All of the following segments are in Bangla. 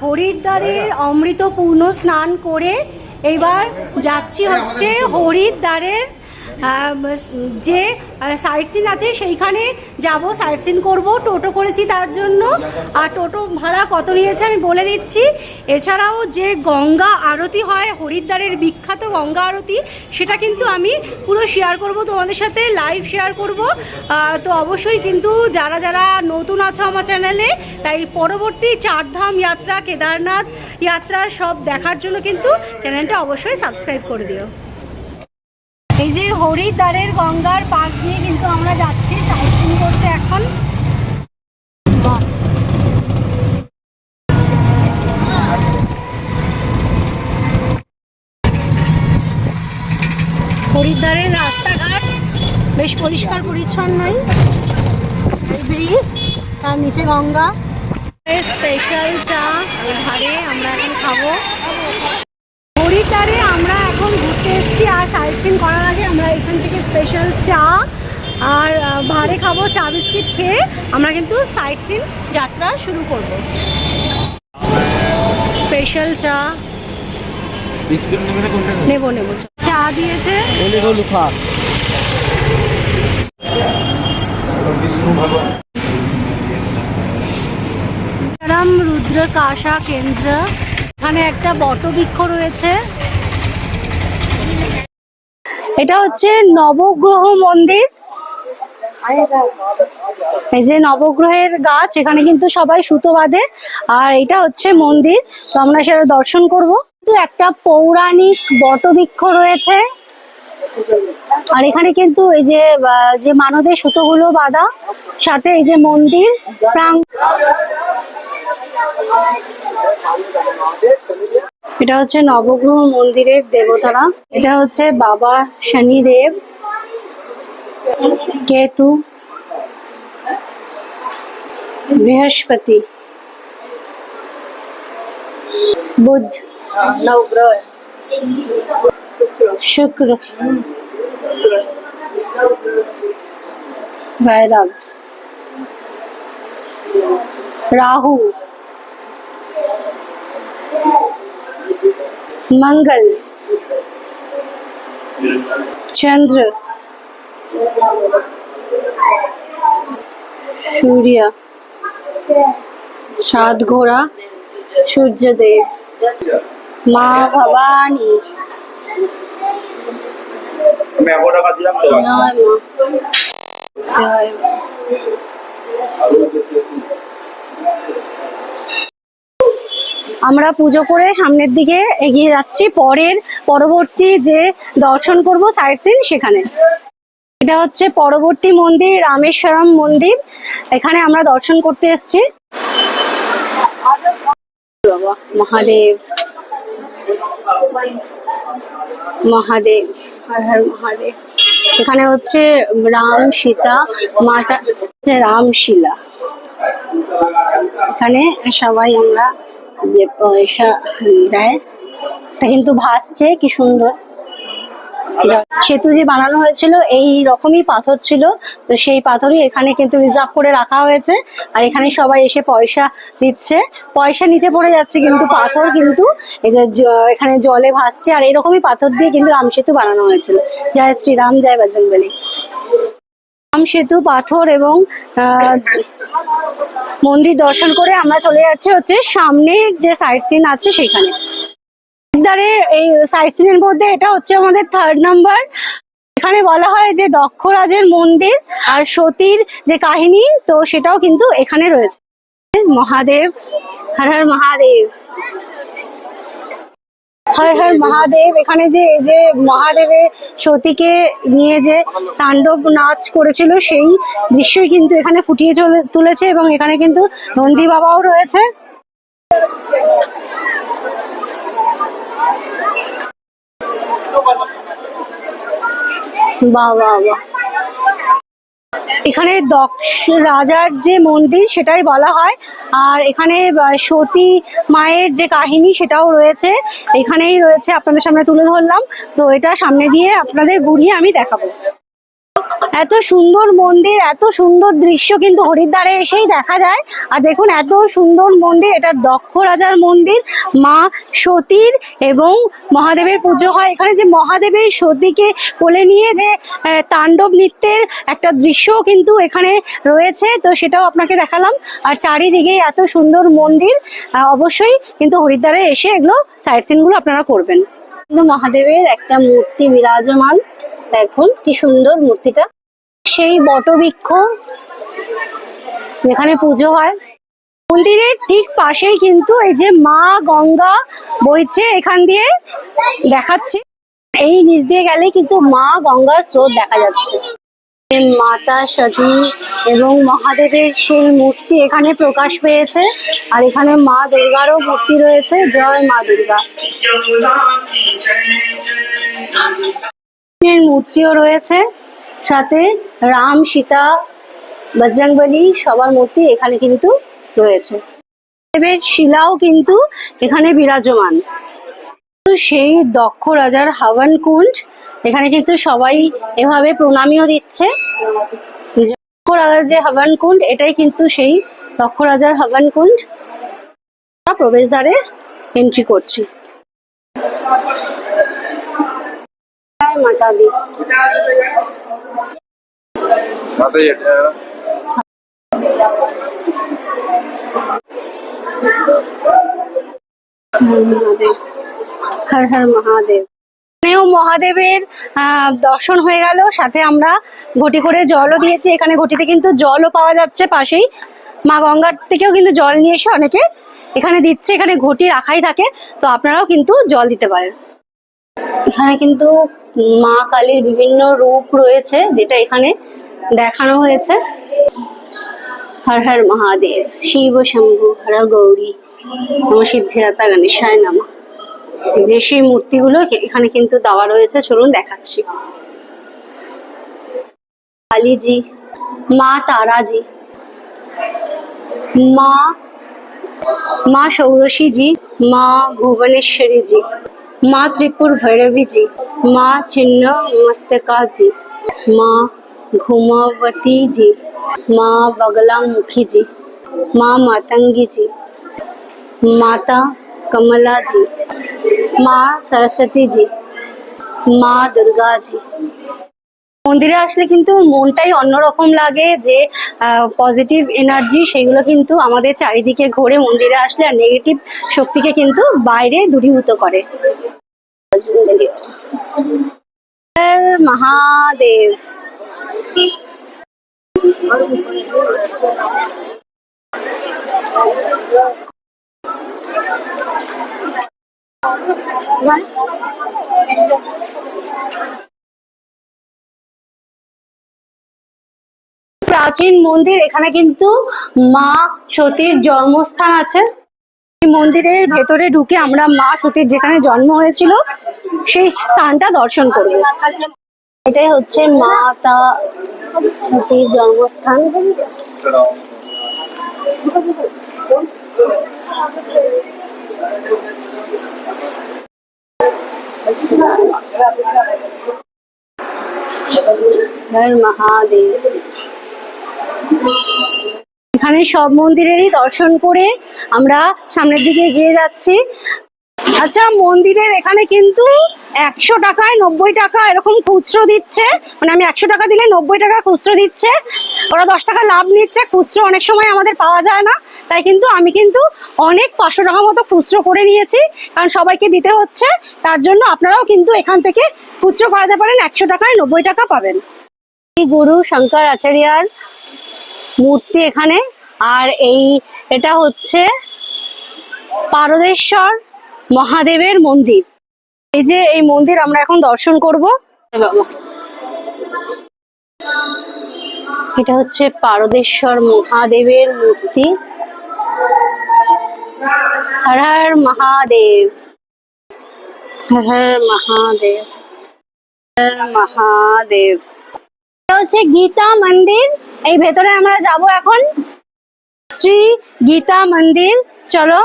হরিদ্বারের অমৃতপূর্ণ স্নান করে এবার যাচ্ছি হচ্ছে হরিদ্বারের যে সাইট সিন আছে, সেইখানে যাব সাইট সিন করব, টোটো করেছি তার জন্য। আর টোটো ভাড়া কত নিয়েছে আমি বলে দিচ্ছি। এছাড়াও যে গঙ্গা আরতি হয়, হরিদ্বারের বিখ্যাত গঙ্গা আরতি, সেটা কিন্তু আমি পুরো শেয়ার করব, তোমাদের সাথে লাইভ শেয়ার করব। তো অবশ্যই কিন্তু যারা যারা নতুন আছো আমার চ্যানেলে তাই পরবর্তী চারধাম যাত্রা, কেদারনাথ যাত্রা সব দেখার জন্য কিন্তু চ্যানেলটা অবশ্যই সাবস্ক্রাইব করে দিও। এই যে হরিদ্বারের গঙ্গার পাশ দিয়ে কিন্তু আমরা যাচ্ছি সাইক্লিং করতে এখন। হরিদ্বারের রাস্তাঘাট বেশ পরিষ্কার, পরিচ্ছন্নই। ব্রিজ, তার নিচে গঙ্গা। স্পেশাল চা ধারে আমরা এখন খাব। হরিদ্বারে আমরা এখন ঘুরতে এসেছি আর সাইট সিন করার আগে আমরা এখান থেকে স্পেশাল চা আর ভাড়ে খাব চা বিস্কিট খেয়ে আমরা কিন্তু সাইট সিন যাত্রা শুরু করব। স্পেশাল চা। বিস্কুট নেবে নেব চা দিয়েছে। রুদ্র কাশা কেন্দ্র। এখানে একটা বটবৃক্ষ রয়েছে। এটা হচ্ছে নবগ্রহ মন্দির। এই যে নবগ্রহের গাছ, এখানে কিন্তু সবাই সুতো বাঁধে। আর এটা হচ্ছে মন্দির। তো আমরা সেটা দর্শন করব। কিন্তু একটা পৌরাণিক বটবৃক্ষ রয়েছে। আর এখানে কিন্তু এই যে যে মানদের সুতোগুলো বাঁধা, সাথে এই যে মন্দির প্রাং এটা হচ্ছে নবগ্রহ মন্দিরের দেবতারা। এটা হচ্ছে বাবা শনিদেব কেতু বৃহস্পতি বুধ নবগ্রহ। শুক্র ভৈরব राहु मंगल चंद्र सूर्य सात घोड़ा सूर्यदेव माँ भवानी আমি আমরা পুজো করে সামনের দিকে এগিয়ে যাচ্ছি। পরের, পরবর্তী যে দর্শন করব সাইট সিন সেখানে। এটা হচ্ছে পরবর্তী মন্দির, রামেশ্বরম মন্দির। এখানে আমরা দর্শন করতে এসেছি। মহাদেব। মহাদেব। মহাদেব। এখানে হচ্ছে রাম, সীতা, মাতা রামশিলা। এখানে সবাই আমরা যে পয়সা দেয় এটা কিন্তু ভাসছে, কি সুন্দর। সেতু যে বানানো হয়েছিল, এই রকমই পাথর ছিল। তো সেই পাথরই এখানে কিন্তু রিজার্ভ করে রাখা হয়েছে। আর এখানে সবাই এসে পয়সা দিচ্ছে। পয়সা নিচে পড়ে যাচ্ছে কিন্তু, পাথর কিন্তু এখানে জলে ভাসছে। আর এরকমই পাথর দিয়ে কিন্তু রাম সেতু বানানো হয়েছিল। জয় শ্রীরাম, জয় বজরংবলী। রাম সেতু, পাথর এবং মন্দির দর্শন করে আমরা চলে যাচ্ছি হচ্ছে সামনে যে সাইট সিন আছে সেখানে। হরিদ্বারের এই সাইট সিনের মধ্যে এটা হচ্ছে আমাদের থার্ড নাম্বার এখানে বলা হয় যে দক্ষরাজের মন্দির আর সতীর যে কাহিনী, তো সেটাও কিন্তু এখানে রয়েছে। মহাদেব, হর হর মহাদেব। হর হর মহাদেব, এখানে যে, এই যে মহাদেবের সতীকে নিয়ে যে তাণ্ডব নাচ করেছিল, সেই দৃশ্যই কিন্তু এখানে ফুটিয়ে তুলেছে এবং এখানে কিন্তু নন্দী বাবাও রয়েছে। বাহ বাহ বাহ। এখানে রাজার যে মন্দির সেটাই বলা হয়। আর এখানে সতী মায়ের যে কাহিনী সেটাও রয়েছে। এখানেই রয়েছে, আপনাদের সামনে তুলে ধরলাম। তো এটা সামনে দিয়ে আপনাদের ঘুরিয়ে আমি দেখাবো। এত সুন্দর মন্দির, এত সুন্দর দৃশ্য কিন্তু হরিদ্বারে এসেই দেখা যায়। আর দেখুন, এত সুন্দর মন্দির, এটা দক্ষ রাজার মন্দির, মা সতীর এবং মহাদেবের পুজো হয়। এখানে যে মহাদেবের সতীকে কোলে নিয়ে যে তাণ্ডব নৃত্যের একটা দৃশ্যও কিন্তু এখানে রয়েছে, তো সেটাও আপনাকে দেখালাম। আর চারিদিকে এত সুন্দর মন্দির অবশ্যই কিন্তু হরিদ্বারে এসে এগুলো সাইট সিনগুলো আপনারা করবেন। কিন্তু মহাদেবের একটা মূর্তি বিরাজমান, দেখুন কি সুন্দর মূর্তিটা। সেই বটবৃক্ষ যেখানে পুজো হয়। মন্দিরের ঠিক পাশেই কিন্তু এই যে মা গঙ্গা বইছে, এখান দিয়ে দেখাচ্ছে। এই নিচ দিয়ে গেলে কিন্তু মা গঙ্গার স্রোত দেখা যাচ্ছে। মাতা সতী এবং মহাদেবের সেই মূর্তি এখানে প্রকাশ পেয়েছে আর এখানে মা দুর্গারও মূর্তি রয়েছে। জয় মা দুর্গা। মূর্তিও রয়েছে। সাথে রাম, সীতা, বজরংবলী সবার মূর্তি এখানে কিন্তু রয়েছে। দেবের শিলাও কিন্তু এখানে বিরাজমান। সেই দক্ষ রাজার হাওয়ান কুণ্ড, এখানে কিন্তু সবাই এভাবে প্রণামীও দিচ্ছে। দক্ষ রাজার যে হাওয়ান কুণ্ড, এটাই কিন্তু সেই দক্ষ রাজার হাওয়ান কুণ্ড। প্রবেশদ্বারে এন্ট্রি করছি। মাথায় এটা মহাদেব হর হর মহাদেব। মহাদেবের দর্শন হয়ে গেল সাথে আমরা ঘটি করে জলও দিয়েছি। এখানে ঘটিতে কিন্তু জলও পাওয়া যাচ্ছে পাশেই। মা গঙ্গার থেকেও কিন্তু জল নিয়ে এসে অনেকে এখানে দিচ্ছে এখানে ঘটি রাখাই থাকে। তো আপনারাও কিন্তু জল দিতে পারেন। এখানে কিন্তু মা কালীর বিভিন্ন রূপ রয়েছে, যেটা এখানে দেখানো হয়েছে। হর হর মহাদেব, শিব শম্ভু, হর গৌরী সিদ্ধিদাতা গণেশায় নামা। যে সেই মূর্তিগুলো এখানে কিন্তু দেওয়া রয়েছে, চলুন দেখাচ্ছি। কালীজি, মা তারাজি, মা মা ষৌরশীজি মা ভুবনেশ্বরীজি। माँ त्रिपुर भैरवी जी, माँ छिन्न मस्तका जी, माँ घुमावती जी, माँ बगलामुखी जी, माँ मातंगी जी, माता कमला जी, माँ सरस्वती जी, माँ दुर्गा जी। মন্দিরে আসলে কিন্তু মনটাই অন্যরকম লাগে যে পজিটিভ এনার্জি সেগুলো কিন্তু আমাদের চারিদিকে ঘোরে মন্দিরে আসলে আর নেগেটিভ শক্তিকে কিন্তু বাইরে দূরীভূত করে। মহাদেব। প্রাচীন মন্দির, এখানে কিন্তু মা সতীর জন্মস্থান আছে। মন্দিরের ভেতরে ঢুকে আমরা মা সতীর যেখানে জন্ম হয়েছিল, সেই স্থানটা দর্শন করব। এটাই হচ্ছে মাতা সতীর জন্মস্থান। মহাদেব। এখানে সব মন্দিরেরই দর্শন করে আমরা সামনের দিকে এগিয়ে যাচ্ছি। আচ্ছা মন্দিরের এখানে কিন্তু একশো টাকায় নব্বই টাকা এরকম খুচরো দিচ্ছে। মানে আমি একশো টাকা দিলে নব্বই টাকা খুচরো দিচ্ছে। ওরা দশ টাকা লাভ নিচ্ছে, খুচরো অনেক সময় আমাদের পাওয়া যায় না। তাই কিন্তু আমি কিন্তু অনেক পাঁচশো টাকা মতো খুচরো করে নিয়েছি। কারণ সবাইকে দিতে হচ্ছে, তার জন্য আপনারাও কিন্তু এখান থেকে খুচরো করাতে পারেন, একশো টাকায় নব্বই টাকা পাবেন। গুরু শঙ্কর আচার্যার মূর্তি এখানে। আর এই, এটা হচ্ছে পারদেশ্বর মহাদেবের মন্দির। এই যে এই মন্দির আমরা এখন দর্শন করব। এটা হচ্ছে পারদেশ্বর মহাদেবের মূর্তি। হর হর মহাদেব। হর হর মহাদেব। হর মহাদেব। এটা হচ্ছে গীতা মন্দির। এই ভেতরে আমরা যাব এখন। শ্রী গীতা মন্দির, চলো।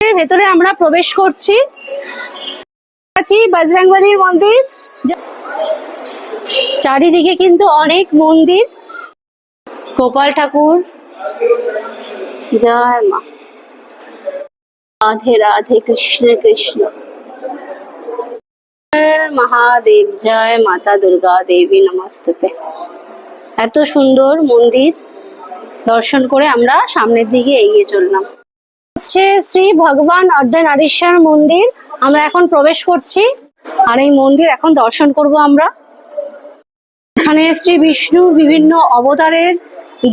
ভেতরে আমরা প্রবেশ করছি। আছি মন্দির। চারিদিকে কিন্তু অনেক মন্দির। গোপাল ঠাকুর। জয় মা। রাধে রাধে কৃষ্ণ কৃষ্ণ। মহাদেব, জয় মাতা দুর্গা দেবী, নমস্তুতে। এত সুন্দর মন্দির দর্শন করে আমরা সামনের দিকে এগিয়ে চললাম। হচ্ছে শ্রী ভগবান অর্ধনারীশ্বর মন্দির, আমরা এখন প্রবেশ করছি আর এই মন্দির এখন দর্শন করব আমরা। এখানে শ্রী বিষ্ণুর বিভিন্ন অবতারের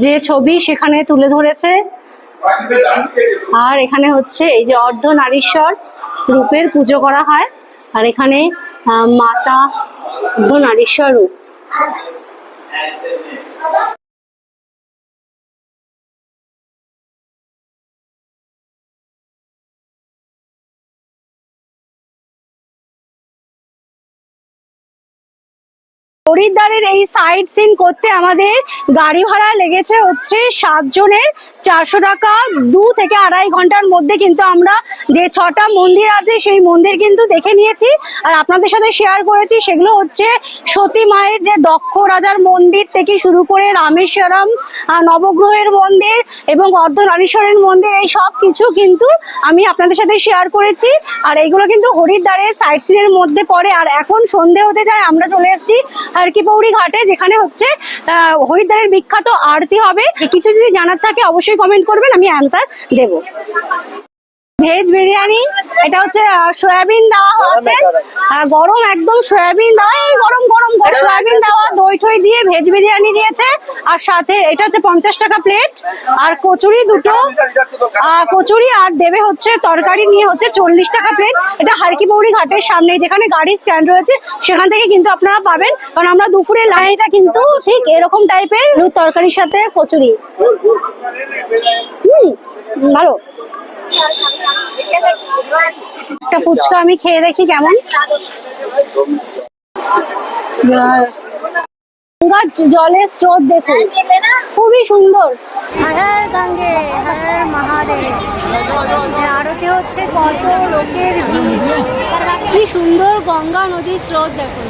যে ছবি সেখানে তুলে ধরেছে। আর এখানে হচ্ছে এই যে অর্ধনারীশ্বর রূপের পুজো করা হয়। আর এখানে মাতা অর্ধনারীশ্বর রূপ। হরিদ্বারের এই সাইড সিন করতে আমাদের গাড়ি ভাড়া লেগেছে হচ্ছে সাতজনের চারশো টাকা। দু থেকে আড়াই ঘণ্টার মধ্যে কিন্তু আমরা যে ছটা মন্দির আছে সেই মন্দির কিন্তু দেখে নিয়েছি। আর আপনাদের সাথে শেয়ার করেছি সেগুলো হচ্ছে সতী মায়ের যে দক্ষ রাজার মন্দির থেকে শুরু করে রামেশ্বরম নবগ্রহের মন্দির এবং অর্ধনারীশ্বরের মন্দির, এই সব কিছু কিন্তু আমি আপনাদের সাথে শেয়ার করেছি। আর এইগুলো কিন্তু হরিদ্বারের সাইড সিনের মধ্যে পড়ে। আর এখন সন্ধে হতে যায়, আমরা চলে এসেছি। হারকিপৌরি ঘাটে, যেখানে হচ্ছে হরিদ্বারের বিখ্যাত আরতি হবে। কিছু যদি জানার থাকে, অবশ্যই কমেন্ট করবেন, আমি অ্যান্সার দেব। ভেজ বিরিয়ানি এটা হচ্ছে সয়াবিন দেওয়া আছে আহ, গরম একদম সয়াবিন দেওয়া এই গরম গরম সয়াবিন দেওয়া দই ঠই দিয়ে ভেজ বিরিয়ানি দিয়েছে। আর সাথে এটা হচ্ছে পঞ্চাশ টাকা প্লেট আর কচুরি দুটো কচুরি আর দেবে হচ্ছে তরকারি নিয়ে হচ্ছে চল্লিশ টাকা প্লেট এটা হারকি হারকিপৌরি ঘাটের সামনে যেখানে গাড়ি স্ট্যান্ড রয়েছে সেখান থেকে কিন্তু আপনারা পাবেন। কারণ আমরা দুপুরে লাইনটা কিন্তু ঠিক এরকম টাইপের তরকারির সাথে কচুরি। হুম ভালো। একটা ফুচকা আমি খেয়ে দেখি কেমন। গঙ্গার জলের স্রোত দেখুন। খুবই সুন্দর। হর হর গঙ্গে, হর হর মহাদেব। আরতি হচ্ছে কত লোকের ভিড়। কি সুন্দর গঙ্গা নদীর স্রোত দেখুন।